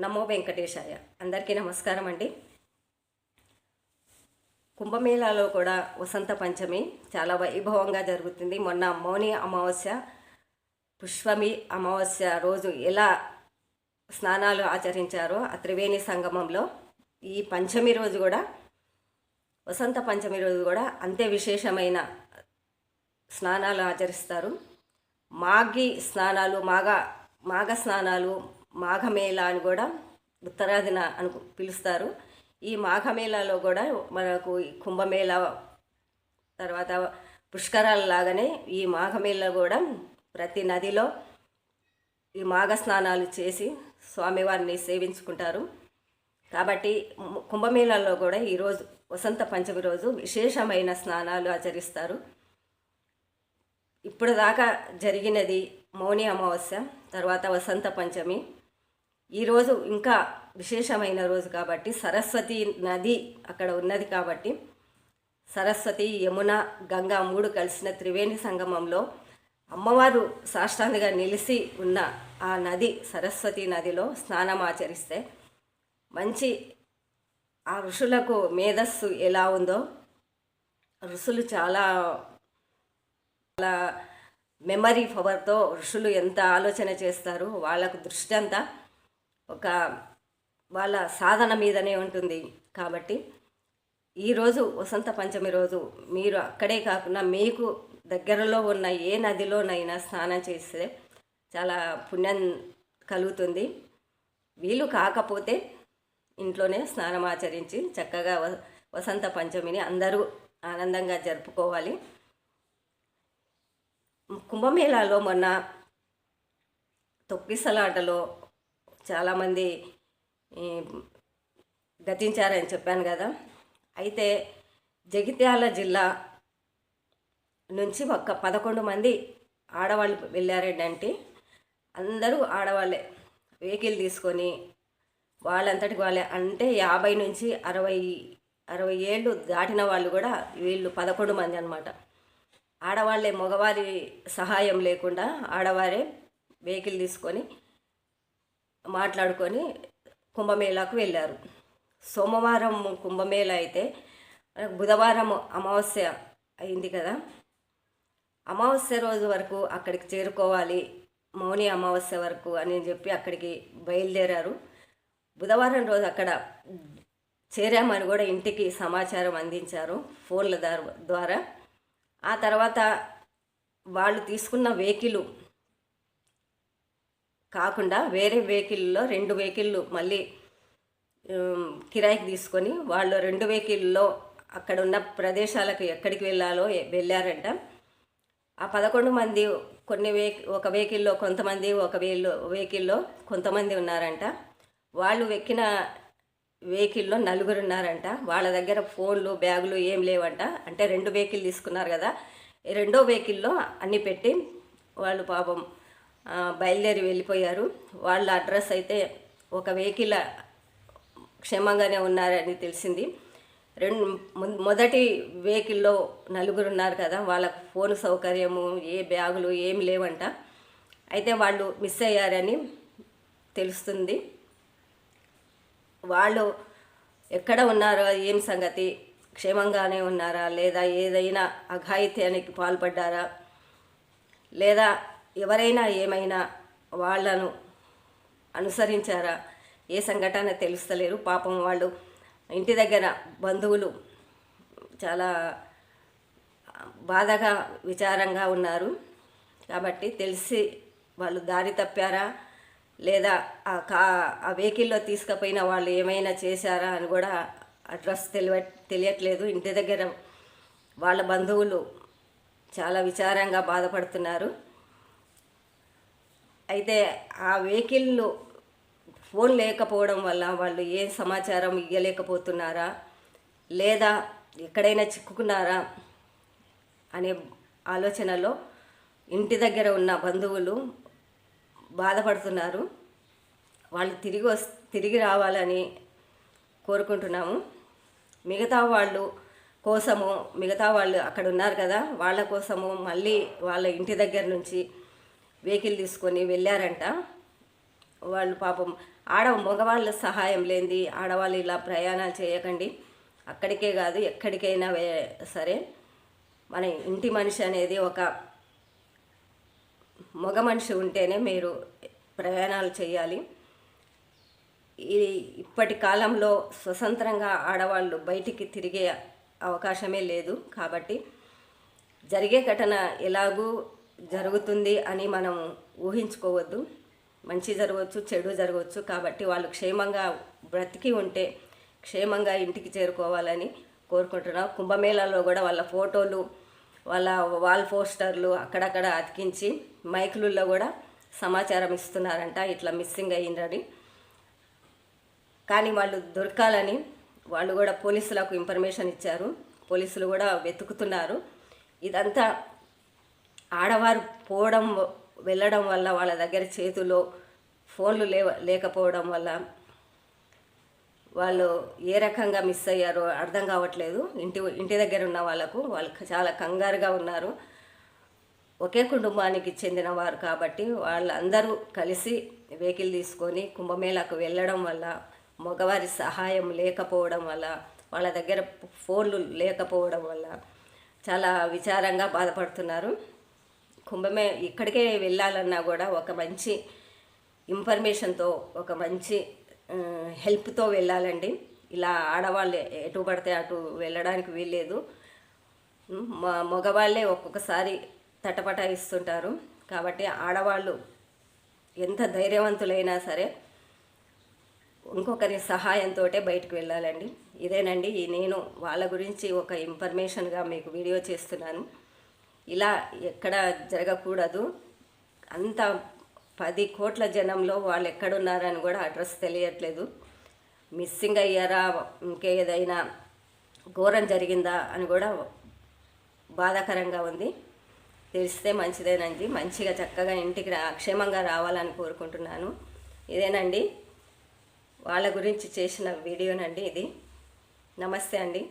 నమో వెంకటేశాయ. అందరికీ నమస్కారం అండి. కుంభమేళాలో కూడా వసంత పంచమి చాలా వైభవంగా జరుగుతుంది. మొన్న మౌని అమావాస్య పుష్పమి అమావాస్య రోజు ఎలా స్నానాలు ఆచరించారో ఆ త్రివేణి సంగమంలో ఈ పంచమి రోజు కూడా వసంత పంచమి రోజు కూడా అంతే విశేషమైన స్నానాలు ఆచరిస్తారు. మాఘి స్నానాలు మాఘ మాఘ స్నానాలు మాఘమేళ అని కూడా ఉత్తరాదిన అను పిలుస్తారు. ఈ మాఘమేళాలో కూడా మనకు ఈ కుంభమేళ తర్వాత పుష్కరాల లాగానే ఈ మాఘమేళ కూడా ప్రతి నదిలో ఈ మాఘ స్నానాలు చేసి స్వామివారిని సేవించుకుంటారు. కాబట్టి ము- కుంభమేళాలో కూడా ఈరోజు వసంత పంచమి రోజు విశేషమైన స్నానాలు ఆచరిస్తారు. ఇప్పుడు దాకా జరిగినది మౌని అమావాస్య తర్వాత వసంత పంచమి ఈరోజు ఇంకా విశేషమైన రోజు కాబట్టి సరస్వతి నది అక్కడ ఉన్నది కాబట్టి సరస్వతి యమున గంగా మూడు కలిసిన త్రివేణి సంగమంలో అమ్మవారు సాష్టాంగగా నిలిసి ఉన్న ఆ నది సరస్వతి నదిలో స్నానం ఆచరిస్తే మంచి ఆ ఋషులకు మేధస్సు ఎలా ఉందో ఋషులు చాలా చాలా మెమరీ పవర్తో ఋషులు ఎంత ఆలోచన చేస్తారు వాళ్ళకు దృష్టి అంతా ఒక వాళ్ళ సాధన మీదనే ఉంటుంది కాబట్టి ఈరోజు వసంత పంచమి రోజు మీరు అక్కడే కాకుండా మీకు దగ్గరలో ఉన్న ఏ నదిలోనైనా స్నానం చేస్తే చాలా పుణ్యం కలుగుతుంది. వీలు కాకపోతే ఇంట్లోనే స్నానం ఆచరించి చక్కగా వ- వసంత పంచమిని అందరూ ఆనందంగా జరుపుకోవాలి. కుంభమేళాలో మొన్న తొక్కిసలాటలో చాలామంది గతించారని చెప్పాను కదా. అయితే జగిత్యాల జిల్లా నుంచి ఒక పదకొండు మంది ఆడవాళ్ళు వెళ్ళారేంటంటే అందరూ ఆడవాళ్ళే. వెహికల్ తీసుకొని వాళ్ళంతటికి వాళ్ళే. అంటే యాభై నుంచి అరవై అరవై ఏళ్ళు దాటిన వాళ్ళు కూడా వీళ్ళు పదకొండు మంది అనమాట ఆడవాళ్ళే మగవారి సహాయం లేకుండా ఆడవారే వెహికల్ తీసుకొని మాట్లాడుకొని కుంభమేళాకు వెళ్ళారు. సోమవారం కుంభమేళ అయితే బుధవారం అమావాస్య అయింది కదా. అమావాస్య రోజు వరకు అక్కడికి చేరుకోవాలి మౌని అమావాస్య వరకు అని చెప్పి అక్కడికి బయలుదేరారు. బుధవారం రోజు అక్కడ చేరామని కూడా ఇంటికి సమాచారం అందించారు ఫోన్ల ద్వారా. ఆ తర్వాత వాళ్ళు తీసుకున్న వెహికల్ కాకుండా వేరే వెహికల్లో రెండు వెహికల్లు మళ్ళీ కిరాయికి తీసుకొని వాళ్ళు రెండు వెహికల్లో అక్కడ ఉన్న ప్రదేశాలకు ఎక్కడికి వెళ్ళాలో వెళ్ళారంట. ఆ పదకొండు మంది కొన్ని వే ఒక వెహికల్లో కొంతమంది ఒక వేలు వెహికల్లో కొంతమంది ఉన్నారంట. వాళ్ళు ఎక్కిన వెహికల్లో నలుగురు ఉన్నారంట. వాళ్ళ దగ్గర ఫోన్లు బ్యాగులు ఏం లేవంట. అంటే రెండు వెహికల్ తీసుకున్నారు కదా. రెండో వెహికల్లో అన్ని పెట్టి వాళ్ళు పాపం బయలుదేరి వెళ్ళిపోయారు. వాళ్ళ అడ్రస్ అయితే ఒక వెహికల్ క్షేమంగానే ఉన్నారని తెలిసింది. రెండు మొదటి వెహికల్లో నలుగురు ఉన్నారు కదా వాళ్ళకు ఫోన్ సౌకర్యము ఏ బ్యాగులు ఏమి లేవంట. అయితే వాళ్ళు మిస్ అయ్యారని తెలుస్తుంది. వాళ్ళు ఎక్కడ ఉన్నారో ఏం సంగతి క్షేమంగానే ఉన్నారా లేదా ఏదైనా అఘాయిత్యానికి పాల్పడ్డారా లేదా ఎవరైనా ఏమైనా వాళ్ళను అనుసరించారా? ఏ సంఘటన తెలుస్తలేరు పాపం వాళ్ళు ఇంటి దగ్గర బంధువులు చాలా బాధగా విచారంగా ఉన్నారు. కాబట్టి తెలిసి వాళ్ళు దారి తప్పారా? లేదా ఆ కా ఆ వెహికల్లో తీసుకుపోయిన వాళ్ళు ఏమైనా చేశారా అని కూడా అడ్రస్ తెలియ తెలియట్లేదు. ఇంటి దగ్గర వాళ్ళ బంధువులు చాలా విచారంగా బాధపడుతున్నారు. అయితే ఆ వెహికల్లు ఫోన్ లేకపోవడం వల్ల వాళ్ళు ఏ సమాచారం ఇవ్వలేకపోతున్నారా లేదా ఎక్కడైనా చిక్కుకున్నారా? అనే ఆలోచనలో ఇంటి దగ్గర ఉన్న బంధువులు బాధపడుతున్నారు. వాళ్ళు తిరిగి వస్ తిరిగి రావాలని కోరుకుంటున్నాము. మిగతా వాళ్ళు కోసము మిగతా వాళ్ళు అక్కడ ఉన్నారు కదా వాళ్ళ కోసము మళ్ళీ వాళ్ళ ఇంటి దగ్గర నుంచి వెహికల్ తీసుకొని వెళ్ళారంట. వాళ్ళు పాపం ఆడ మగవాళ్ళ సహాయం లేనిది ఆడవాళ్ళు ఇలా ప్రయాణాలు చేయకండి. అక్కడికే కాదు ఎక్కడికైనా సరే. మన ఇంటి మనిషి అనేది ఒక మగ మనిషి ఉంటేనే మీరు ప్రయాణాలు చేయాలి. ఈ ఇప్పటి కాలంలో స్వతంత్రంగా ఆడవాళ్ళు బయటికి తిరిగే అవకాశమే లేదు కాబట్టి జరిగే ఘటన ఎలాగూ జరుగుతుంది అని మనం ఊహించుకోవద్దు. మంచి జరగవచ్చు చెడు జరగవచ్చు. కాబట్టి వాళ్ళు క్షేమంగా బ్రతికి ఉంటే క్షేమంగా ఇంటికి చేరుకోవాలని కోరుకుంటున్నాం. కుంభమేళాలో కూడా వాళ్ళ ఫోటోలు వాళ్ళ వాల్ పోస్టర్లు అక్కడక్కడ అతికించి మైకులలో కూడా సమాచారం ఇస్తున్నారంట. ఇట్లా మిస్సింగ్ అయ్యిందని. కానీ వాళ్ళు దొరకాలని వాళ్ళు కూడా పోలీసులకు ఇన్ఫర్మేషన్ ఇచ్చారు. పోలీసులు కూడా వెతుకుతున్నారు. ఇదంతా ఆడవారు పోవడం వెళ్ళడం వల్ల వాళ్ళ దగ్గర చేతిలో ఫోన్లు లేవ లేకపోవడం వల్ల వాళ్ళు ఏ రకంగా మిస్ అయ్యారో అర్థం కావట్లేదు. ఇంటి ఇంటి దగ్గర ఉన్న వాళ్ళకు వాళ్ళు చాలా కంగారుగా ఉన్నారు. ఒకే కుటుంబానికి చెందిన వారు కాబట్టి వాళ్ళందరూ కలిసి వెహికల్ తీసుకొని కుంభమేళాకు వెళ్ళడం వల్ల మగవారి సహాయం లేకపోవడం వల్ల వాళ్ళ దగ్గర ఫోన్లు లేకపోవడం వల్ల చాలా విచారంగా బాధపడుతున్నారు. కుంభమే ఇక్కడికే వెళ్ళాలన్నా కూడా ఒక మంచి ఇన్ఫర్మేషన్తో ఒక మంచి హెల్ప్తో వెళ్ళాలండి. ఇలా ఆడవాళ్ళు ఎటు పడితే అటు వెళ్ళడానికి వీల్లేదు. మ మగవాళ్ళే ఒక్కొక్కసారి తటపటాయిస్తుంటారు. కాబట్టి ఆడవాళ్ళు ఎంత ధైర్యవంతులైనా సరే ఇంకొకరి సహాయంతో బయటకు వెళ్ళాలండి. ఇదేనండి ఈ నేను వాళ్ళ గురించి ఒక ఇన్ఫర్మేషన్గా మీకు వీడియో చేస్తున్నాను. ఇలా ఎక్కడ జరగకూడదు. అంత పది కోట్ల జనంలో వాళ్ళు ఎక్కడున్నారని కూడా అడ్రస్ తెలియట్లేదు. మిస్సింగ్ అయ్యారా? ఇంకేదైనా ఘోరం జరిగిందా అని కూడా బాధాకరంగా ఉంది. తెలిస్తే మంచిదేనండి. మంచిగా చక్కగా ఇంటికి రా క్షేమంగా రావాలని కోరుకుంటున్నాను. ఇదేనండి. వాళ్ళ గురించి చేసిన వీడియోనండి ఇది. నమస్తే అండి.